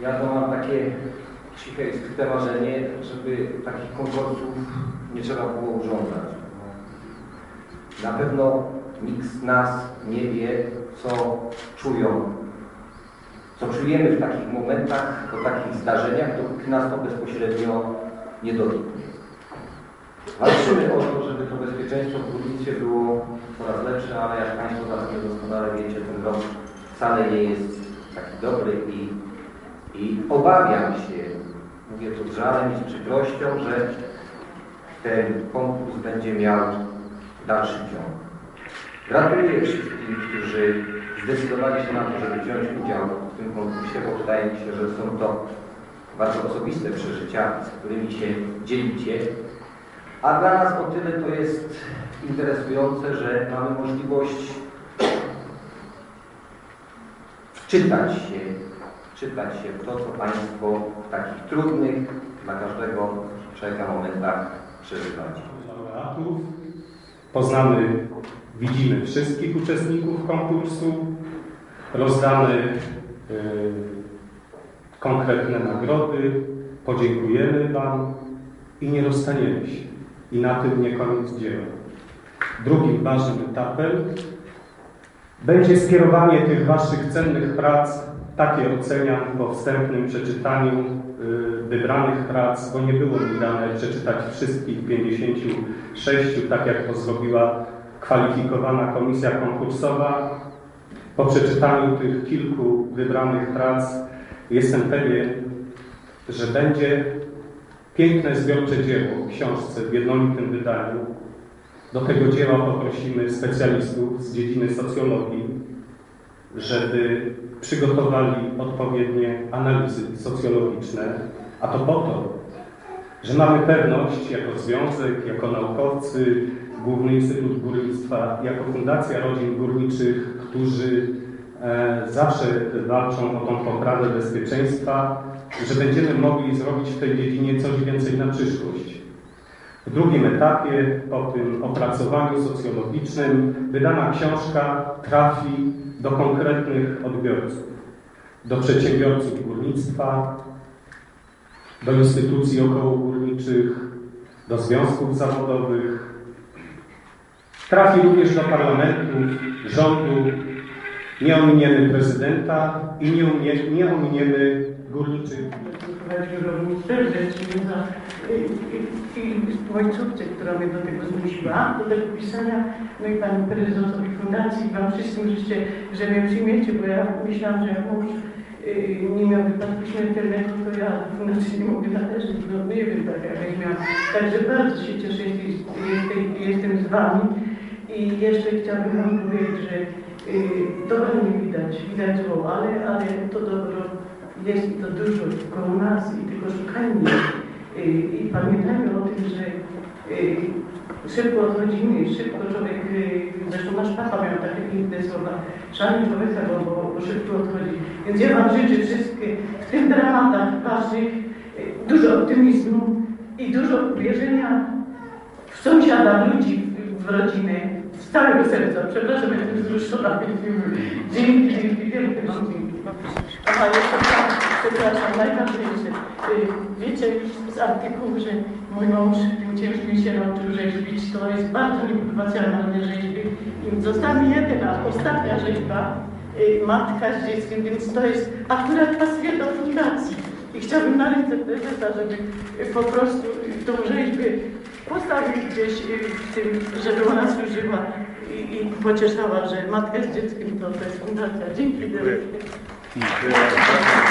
Ja to mam takie ciche i skryte marzenie, żeby takich konkursów nie trzeba było urządzać. Na pewno nikt z nas nie wie, co czują, co czujemy w takich momentach, po takich zdarzeniach, dopóki nas to bezpośrednio nie dotknie. Walczymy o to, żeby to bezpieczeństwo w górnictwie było coraz lepsze, ale jak Państwo zapewne doskonale wiecie, ten rok wcale nie jest taki dobry i, i obawiam się, mówię to z żalem i z przykrością, że ten konkurs będzie miał dalszy ciąg. Gratuluję wszystkim, którzy zdecydowali się na to, żeby wziąć udział w tym konkursie, bo wydaje mi się, że są to bardzo osobiste przeżycia, z którymi się dzielicie. A dla nas o tyle to jest interesujące, że mamy możliwość wczytać się, wczytać się w to, co Państwo w takich trudnych dla każdego człowieka momentach przeżywacie. Poznamy, widzimy wszystkich uczestników konkursu. Rozdamy y, konkretne nagrody. Podziękujemy Wam i nie rozstaniemy się. I na tym nie koniec dzieła. Drugim ważnym etapem będzie skierowanie tych Waszych cennych prac, takie oceniam po wstępnym przeczytaniu y, wybranych prac, bo nie było mi dane przeczytać wszystkich 56, tak jak to zrobiła kwalifikowana komisja konkursowa. Po przeczytaniu tych kilku wybranych prac jestem pewien, że będzie piękne zbiorcze dzieło w książce w jednolitym wydaniu. Do tego dzieła poprosimy specjalistów z dziedziny socjologii, żeby przygotowali odpowiednie analizy socjologiczne, a to po to, że mamy pewność jako związek, jako naukowcy, Główny Instytut Górnictwa, jako Fundacja Rodzin Górniczych, którzy e, zawsze walczą o tą poprawę bezpieczeństwa, że będziemy mogli zrobić w tej dziedzinie coś więcej na przyszłość. W drugim etapie, po tym opracowaniu socjologicznym, wydana książka trafi do konkretnych odbiorców, do przedsiębiorców górnictwa, do instytucji okołogórniczych, do związków zawodowych. Trafi również do parlamentu, rządu. Nie ominiemy prezydenta i nie, nie ominiemy górniczych. Prowadził serdecznie za ojcówce, która mnie do tego zmusiła, do tego pisania. No i panu prezesowi fundacji, wam wszystkim życzę, że mnie przyjmiecie, bo ja myślałam, że jak mąż y, nie miał wypadku śmiertelnego, to ja fundacji nie mogę należeć, no nie wiem, tak jak miałam. Także bardzo się cieszę, jestem, jestem z wami. I jeszcze chciałabym wam powiedzieć, że y, dobra nie widać, widać zło, ale, ale to dobro jest i to dużo koło nas i tylko szukajmy i pamiętajmy o tym, że y, szybko odchodzimy, szybko człowiek, y, zresztą nasz papa miał takie piękne słowa, szanuj człowieka, bo, bo, bo szybko odchodzi. Więc ja Wam życzę wszystkie w tych dramatach Waszych y, dużo optymizmu i dużo wierzenia w sąsiada, ludzi, w, w rodzinę, z całego serca. Przepraszam, jestem wzruszona. Dzięki, dzięki, dzięki. Aha, jeszcze tak, przepraszam, najważniejsze. Y, Wiecie z artykułu, że mój mąż ciężkim się nauczył rzeźbić. To jest bardzo nieprofesjonalne rzeźby. I została mi jedyna, ostatnia rzeźba, y, matka z dzieckiem, więc to jest akurat pasuje do fundacji. I chciałabym na ręce prezesa, żeby po prostu tą rzeźbę postawił gdzieś y, w tym, żeby ona służyła i, i pocieszała, że matka z dzieckiem to, to jest fundacja. Dzięki. Dziękuję bardzo.